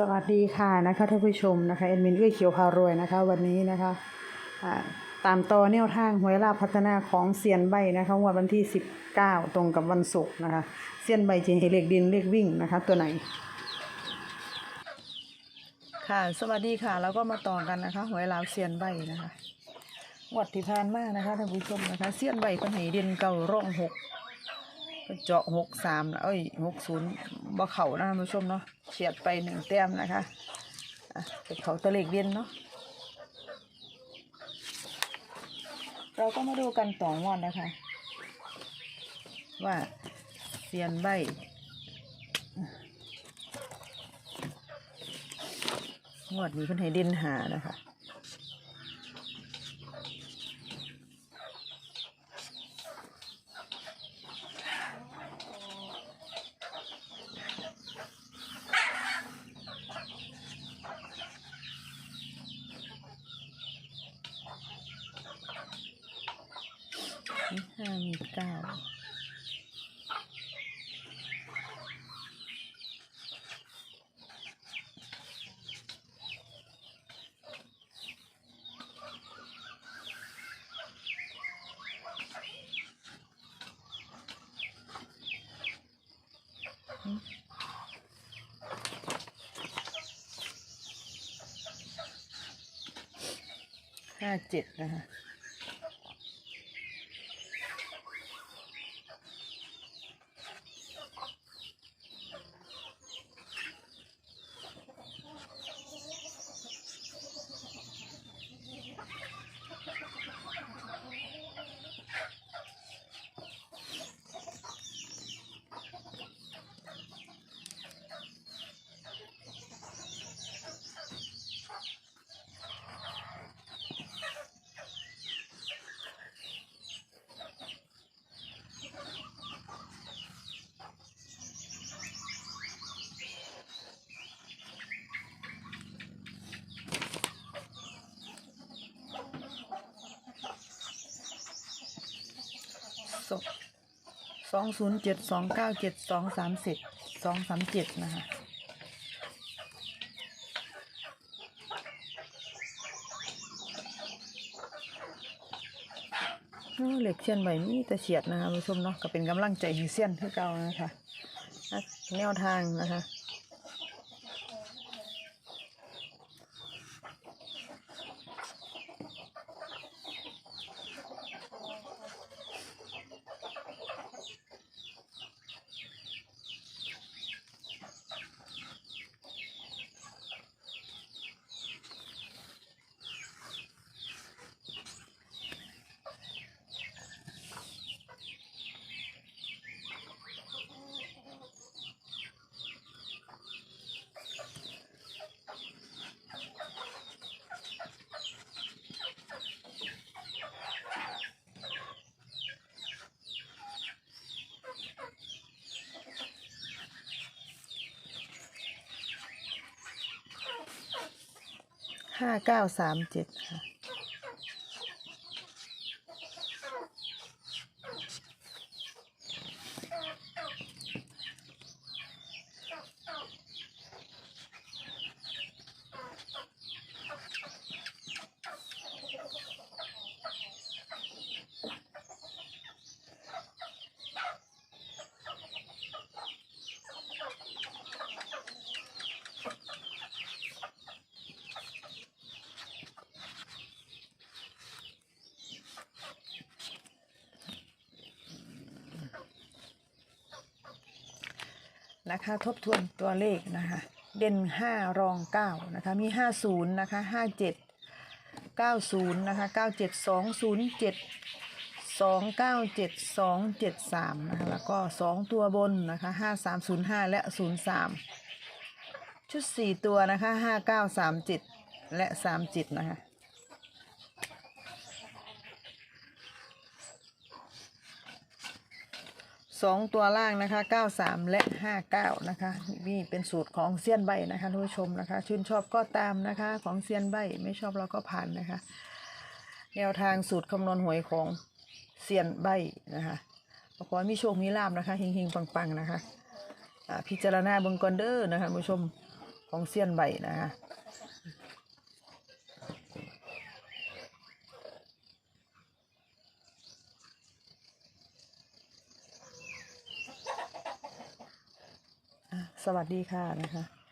สวัสดีค่ะนะคะท่านผู้ชมนะคะเอ็ดมินเอื้อยเขียวพารวยนะคะวันนี้นะคะตามต่อแนวทางหวยลาพัฒนาของเซียนใบนะคะวดวันที่ 19 ตรงกับวันศุกร์นะคะเซียนใบจะให้เลขดินเลขวิ่งนะคะตัวไหน ค่ะสวัสดีค่ะแล้วก็มาต่อกันนะคะหวยลาวเซียนใบนะคะงวดที่ผ่านมากนะคะท่านผู้ชมนะคะเซียนใบเป็นให้เด่นเก่าร่องหกเจาะหกสามเอ้ยหกศูนย์บ่เข่านะท่านผู้ชมเนาะ เฉียดไปหนึ่งแต้มนะคะเป็นเขาตะเล็กเวียนเนาะเราก็มาดูกันต่องวดนะคะ ว่าเซียนใบงวดนี้เพิ่นให้เดินหานะคะ ข้ามีเก้าห้าเจ็ดนะคะ สองสองศูนย์เจ็ดสองเก้าเจ็ดสองสามสิบสองสามเจ็ดนะคะเหล็กเชียนใบมีแต่เฉียดนะคะผู้ชมเนาะก็เป็นกำลังใจให้เซียนที่เก่านะคะแนวทางนะคะ ห้าเก้าสามเจ็ดค่ะ นะคะ ทบทวนตัวเลขนะคะ เด่นห้ารองเก้านะคะ มีห้าศูนย์นะคะห้าเจ็ดเก้าศูนย์นะคะเก้าเจ็ดสองศูนย์เจ็ดสองเก้าเจ็ดสองเจ็ดสามนะคะแล้วก็สองตัวบนนะคะห้าสามศูนย์ห้าและศูนย์สามชุดสี่ตัวนะคะห้าเก้าสามเจ็ดและสามเจ็ดนะคะ สองตัวล่างนะคะ93และ59นะคะนี่เป็นสูตรของเซียนใบนะคะท่านผู้ชมนะคะ ชื่นชอบก็ตามนะคะ ของเซียนใบไม่ชอบเราก็ผ่านนะคะ แนวทางสูตรคำนวณหวยของเซียนใบนะคะขอให้มีโชคมีลาบนะคะเฮงๆปังๆนะคะพิจารณาเบิ่งก่อนเด้อนะคะท่านผู้ชมของเซียนใบนะคะ สวัสดีค่ะนะคะ